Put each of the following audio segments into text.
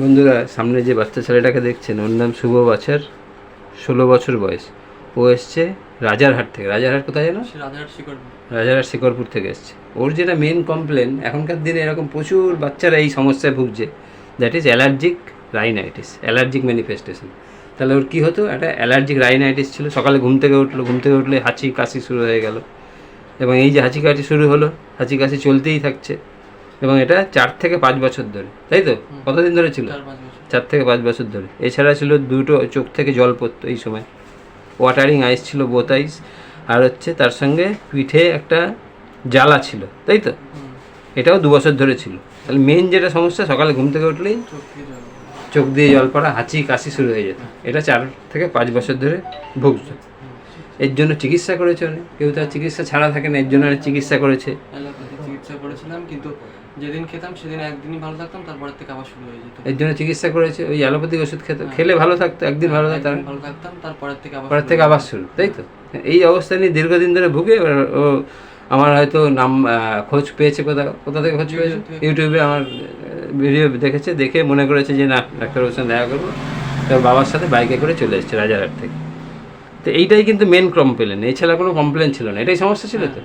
বন্ধুরা সামনে যে বাচ্চা ছেলেটাকে দেখছেন ওর নাম শুভ বাছার ষোলো বছর বয়স। ও এসছে রাজারহাট থেকে। রাজারহাট কোথায় জানো সে রাজারহাট শিকড় রাজারহাট শিকরপুর থেকে এসছে। ওর যেটা মেন কমপ্লেন এখনকার দিনে এরকম প্রচুর বাচ্চারা এই সমস্যায় ভুগছে। That is allergic rhinitis allergic manifestation তাহলে ওর কী হতো? একটা অ্যালার্জিক রাইনাইটিস ছিল। সকালে ঘুম থেকে উঠল ঘুম থেকে উঠলে হাঁচি কাশি শুরু হয়ে গেল। এবং এই যে হাঁচি কাশি শুরু হলো হাঁচি কাশি চলতেই থাকছে। এবং এটা চার থেকে পাঁচ বছর ধরে তাই তো? কতদিন ধরে ছিল? চার থেকে পাঁচ বছর ধরে। এছাড়া ছিল দুটো চোখ থেকে জল পড়তো এই সময়। ওয়াটারিং আইস ছিল বোথ আইস আর হচ্ছে তার সঙ্গে পিঠে একটা জ্বালা ছিল তাই তো? এটাও দু বছর ধরে ছিল। তাহলে মেন যেটা সমস্যা সকালে ঘুম থেকে উঠলেই চোখ দিয়ে জল পড়া। হাঁচি কাশি শুরু হয়ে যেত। এটা চার থেকে পাঁচ বছর ধরে ভুগত। এর জন্য চিকিৎসা করেছে অনেক। কেউ তার চিকিৎসা ছাড়া থাকে না এর জন্য চিকিৎসা করেছে। চিকিৎসা করেছিলাম কিন্তু যেদিন খেতাম সেদিন একদিনই ভালো থাকতাম তারপরের থেকে আবার শুরু হয়ে যেত। এর জন্য চিকিৎসা করেছে ওই অ্যালোপ্যাথিক ওষুধ খেতে খেলে ভালো থাকতো একদিন ভালো থাকতো ভালো থাকতাম তারপরের থেকে আবার পরের থেকে আবার শুরু তাই তো? এই অবস্থা নিয়ে দীর্ঘদিন ধরে ভুগে ও আমার হয়তো নাম খোঁজ পেয়েছে কোথা কোথা থেকে খোঁজ পেয়েছে? ইউটিউবে। আমার ভিডিও দেখেছে দেখে মনে করেছে যে না ডাক্তারবাবুর সঙ্গে দেখা করব। তার বাবার সাথে বাইকে করে চলে এসেছে রাজারহাট থেকে। তো এইটাই কিন্তু মেন কমপ্লেন এছাড়া কোনো কমপ্লেন ছিল না। এটাই সমস্যা ছিল তো?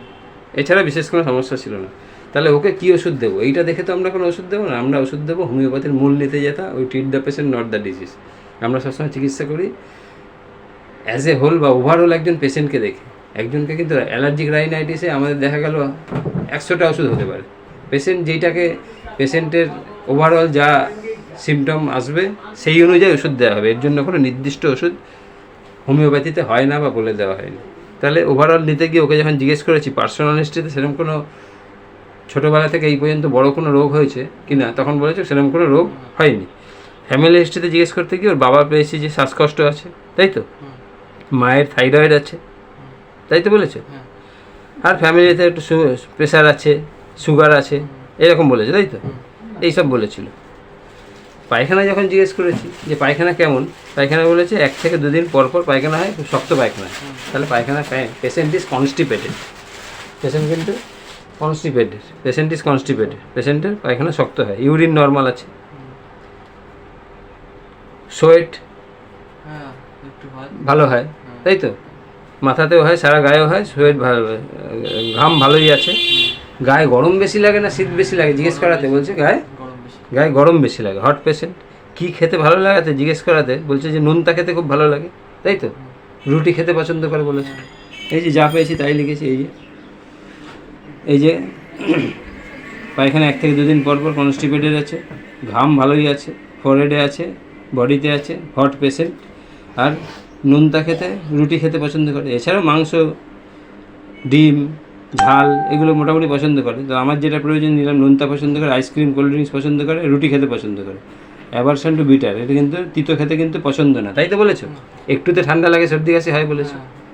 এছাড়া বিশেষ কোনো সমস্যা ছিল না। তাহলে ওকে কী ওষুধ দেবো? এইটা দেখে তো আমরা কোনো ওষুধ দেবো না। আমরা ওষুধ দেবো, হোমিওপ্যাথির মূল নিতে যেটা ওই treat the patient not the disease আমরা সবসময় চিকিৎসা করি। অ্যাজ এ হোল বা ওভারঅল একজন পেশেন্টকে দেখে। একজনকে কিন্তু অ্যালার্জিক রাইনাইটিসে আমাদের দেখা গেল একশোটা ওষুধ হতে পারে। পেশেন্ট যেইটাকে পেশেন্টের ওভারঅল যা সিমটম আসবে, সেই অনুযায়ী ওষুধ দেওয়া হবে। এর জন্য কোনো নির্দিষ্ট ওষুধ হোমিওপ্যাথিতে হয় না বা বলে দেওয়া হয়নি। তাহলে ওভারঅল নিতে গিয়ে ওকে যখন জিজ্ঞেস করেছি পার্সোনাল হিস্ট্রিতে সেরকম কোনো ছোটোবেলা থেকে এই পর্যন্ত বড় কোনো রোগ হয়েছে কি না তখন বলেছে সেরকম কোনো রোগ হয়নি। ফ্যামিলি হিস্ট্রিতে জিজ্ঞেস করতে গিয়ে ওর বাবা পেয়েছি যে শ্বাসকষ্ট আছে তাই তো? মায়ের থাইরয়েড আছে তাই তো বলেছে? আর ফ্যামিলিতে একটু প্রেশার আছে সুগার আছে এরকম বলেছে তাই তো? এইসব বলেছিল। পায়খানা যখন জিজ্ঞেস করেছি যে পায়খানা কেমন পায়খানা বলেছে এক থেকে দুদিন পর পর পায়খানা হয় খুব শক্ত পায়খানা তাহলে পায়খানা পেশেন্ট ইজ কনস্টিপেটেড পেশেন্ট কিন্তু কনস্টিপেটেড পেশেন্ট ইজ কনস্টিপেটেড পেশেন্টের পায়খানা শক্ত হয় ইউরিন নর্মাল আছে। সোয়েট হ্যাঁ একটু হয়। ভালো হয় তাই তো? মাথাতেও হয় সারা গায়েও হয় সোয়েট ভালো ঘাম ভালোই আছে। গায়ে গরম বেশি লাগে না শীত বেশি লাগে? জিজ্ঞেস করাতে বলছে গায়ে? গায়ে গরম বেশি লাগে হট পেশেন্ট কী খেতে ভালো লাগাতে? জিজ্ঞেস করাতে। বলছে যে নুনটা খেতে খুব ভালো লাগে তাই তো? রুটি খেতে পছন্দ করে বলেছে। এই যে যা পেয়েছি তাই লিখেছি এই যে। এই যে পায়খানা এক থেকে দুদিন পর পর কনস্টিপেটেড আছে ঘাম ভালোই আছে ফোরহেডে আছে বডিতে আছে হট পেশেন্ট আর নুনতা খেতে রুটি খেতে পছন্দ করে। এছাড়াও মাংস ডিম ঝাল এগুলো মোটামুটি পছন্দ করে। তো আমার যেটা প্রয়োজন নিলাম নুনতা পছন্দ করে আইসক্রিম কোল্ড ড্রিঙ্কস পছন্দ করে রুটি খেতে পছন্দ করে। অ্যাভারশন টু বিটার এটা কিন্তু তিতো খেতে কিন্তু পছন্দ না। তাই তো বলেছ? একটুতে ঠান্ডা লাগে সর্দি কাশি হয় বলেছ।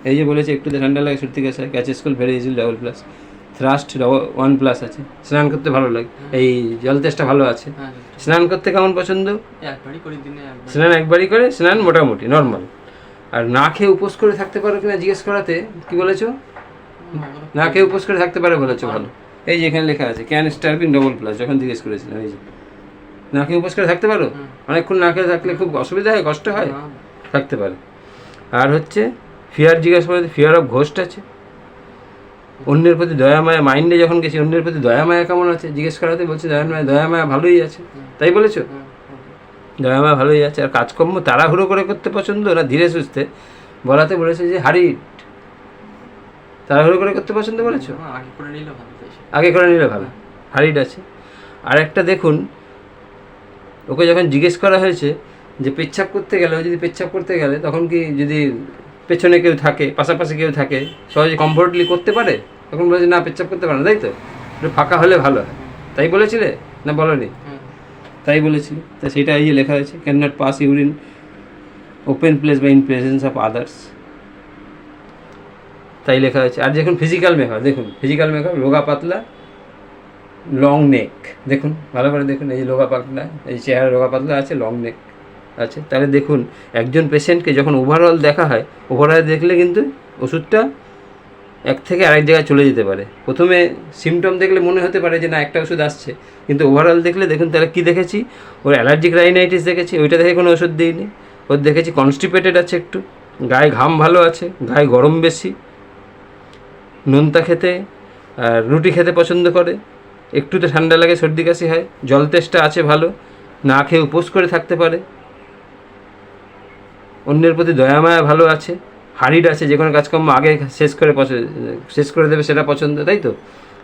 এই যে বলেছে একটুতে ঠান্ডা লাগে সর্দি কাশি হয়। Catches school very easily double plus thirst one plus আছে। স্নান করতে ভালো লাগে। এই জল তেষ্টা ভালো আছে। হ্যাঁ স্নান করতে কেমন পছন্দ? স্নান একবারই করে স্নান মোটামুটি নর্মাল আর না খেয়ে উপোস করে থাকতে পারো কিনা জিজ্ঞেস করাতে কি বলেছ? না খেয়ে উপোস করে থাকতে পারে বলেছ ভালো। এই যে এখানে লেখা আছে ক্যান স্টারবিন ডবল প্লাস যখন জিজ্ঞেস করেছিলাম এই যে। না খেয়ে উপোস করে থাকতে পারো? অনেকক্ষণ না খেয়ে থাকলে খুব অসুবিধা হয় কষ্ট হয়? থাকতে পারে। আর হচ্ছে ফিয়ার জিজ্ঞাসা করে ফিয়ার অফ ঘোস্ট আছে? অন্যের প্রতি দয়া মায়া মাইন্ডে যখন গেছি অন্যের প্রতি দয়া মায়া কেমন আছে? জিজ্ঞেস করাতে বলছে দয়া মায়া দয়া মায়া ভালোই আছে। তাই বলেছ? হ্যাঁ, দয়া মায়া ভালোই আছে। আর কাজকর্ম তাড়াহুড়ো করে করতে পছন্দ না ধীরে সুস্থে। বলাতে বলেছে যে হারি তাড়াহুড়ো করে করতে পছন্দ বলেছ? আগে করে নিলে ভালো তাই সে। আগে করে নিলে ভালো। হারিড আছে। আর একটা দেখুন ওকে যখন জিজ্ঞেস করা হয়েছে যে পেচ্ছাপ করতে গেলে ও যদি পেচ্ছাপ করতে গেলে তখন কি যদি পেছনে কেউ থাকে পাশাপাশি কেউ থাকে সহজে কমফোর্টলি করতে পারে? তখন বলেছে না পেচ্ছাপ করতে পারে না। তাই তো? একটু ফাঁকা হলে ভালো হয়। তাই বলেছিলে? না বলনি? তাই বলেছিল তা সেটা এই যে লেখা হয়েছে can not pass urine open place বা ইন প্রেজেন্স অফ আদার্স তাই লেখা হয়েছে আর দেখুন ফিজিক্যাল মেকআপ দেখুন ফিজিক্যাল মেকআপ রোগা পাতলা লং নেক দেখুন ভালো করে দেখুন এই যে রোগা পাতলা এই চেহারা রোগা পাতলা আছে লং নেক আছে? তাহলে দেখুন, একজন পেশেন্টকে যখন ওভারঅল দেখা হয় ওভারঅল দেখলে কিন্তু ওষুধটা এক থেকে আরেক জায়গায় চলে যেতে পারে। প্রথমে সিমটম দেখলে মনে হতে পারে যে না, একটা ওষুধ আসছে। কিন্তু ওভারঅল দেখলে দেখুন তাহলে কী দেখেছি? ওর অ্যালার্জিক রাইনাইটিস দেখেছি, ওইটা দেখে কোনো ওষুধ দিইনি। ওর দেখেছি কনস্টিপেটেড আছে একটু, গায়ে ঘাম ভালো আছে, গায়ে গরম বেশি, নোনতা খেতে, আর রুটি খেতে পছন্দ করে, একটুতে ঠান্ডা লাগে, সর্দি কাশি হয়, জল তেষ্টা আছে ভালো, না খেয়ে উপোস করে থাকতে পারে। অন্যের প্রতি দয়া মায়া ভালো আছে হারিড আছে যে কোনো কাজকর্ম আগে শেষ করে শেষ করে দেবে সেটা পছন্দ তাই তো?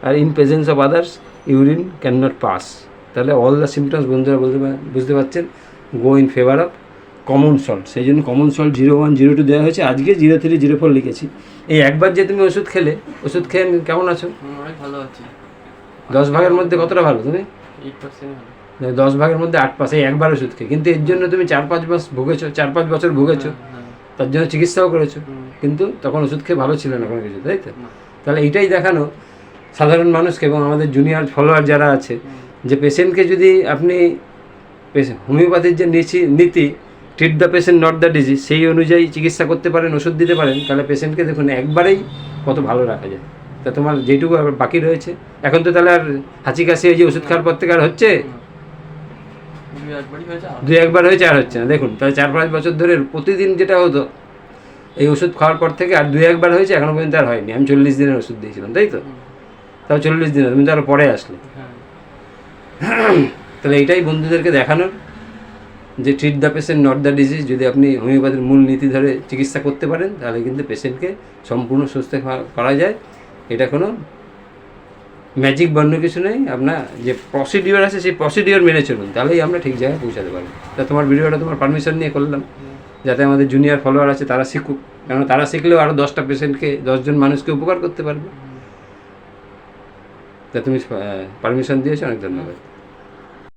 আর in presence of others urine can not pass তাহলে অল দ্য সিমটমস বন্ধুরা বলতে বুঝতে পারছেন go in favour of common salt সেই জন্য common salt zero one zero two দেওয়া হয়েছে আজকে জিরো থ্রি জিরো ফোর লিখেছি। এই একবার যে তুমি ওষুধ খেলে ওষুধ খেয়ে কেমন আছো? অনেক ভালো আছি। দশ ভাগের মধ্যে কতটা ভালো তুমি? এইট পার্সেন্ট ভালো। দশ ভাগের মধ্যে আট এই একবার ওষুধ খেয়ে কিন্তু এর জন্য তুমি চার পাঁচ মাস ভুগেছো চার পাঁচ বছর ভুগেছো তার জন্য চিকিৎসাও করেছ। কিন্তু তখন ওষুধ খেয়ে ভালো ছিল না কোনো কিছু তাই তো? তাহলে এইটাই দেখানো সাধারণ মানুষকে এবং আমাদের জুনিয়র ফলোয়ার যারা আছে যে পেশেন্টকে যদি আপনি হোমিওপ্যাথির যে নীতি নীতি treat the patient not the disease সেই অনুযায়ী চিকিৎসা করতে পারেন ওষুধ দিতে পারেন তাহলে পেশেন্টকে দেখুন একবারেই কত ভালো রাখা যায়। তা তোমার যেটুকু আবার বাকি রয়েছে। এখন তো তাহলে আর হাঁচি কাশি এই যে ওষুধ খাওয়ার পর থেকে আর হচ্ছে দুই একবারই হয়েছে আর দু একবার হয়েছে আর হচ্ছে না। দেখুন তাহলে চার পাঁচ বছর ধরে প্রতিদিন যেটা হতো এই ওষুধ খাওয়ার পর থেকে আর দু একবার হয়েছে এখনও পর্যন্ত আর হয়নি। আমি চল্লিশ দিনের ওষুধ দিয়েছিলাম তাই তো? তাও চল্লিশ দিনের তুমি তো পরে আসলে। হ্যাঁ। তাহলে এইটাই বন্ধুদেরকে দেখানোর যে treat the patient not the disease যদি আপনি হোমিওপ্যাথির মূল নীতি ধরে চিকিৎসা করতে পারেন তাহলে কিন্তু পেশেন্টকে সম্পূর্ণ সুস্থ করা যায়। এটা কোনো ম্যাজিক বন্য কিছু নেই আপনার যে প্রসিডিওর আছে সেই প্রসিডিওর মেনে চলুন, তাহলেই আমরা ঠিক জায়গায় পৌঁছাতে পারব। তা তোমার ভিডিওটা তোমার পারমিশন নিয়ে করলাম, যাতে আমাদের জুনিয়র ফলোয়ার আছে তারা শিখুক কেন তারা শিখলেও আরও দশটা পেশেন্টকে দশজন মানুষকে উপকার করতে পারবে। তা তুমি পারমিশন দিয়েছ, অনেক ধন্যবাদ।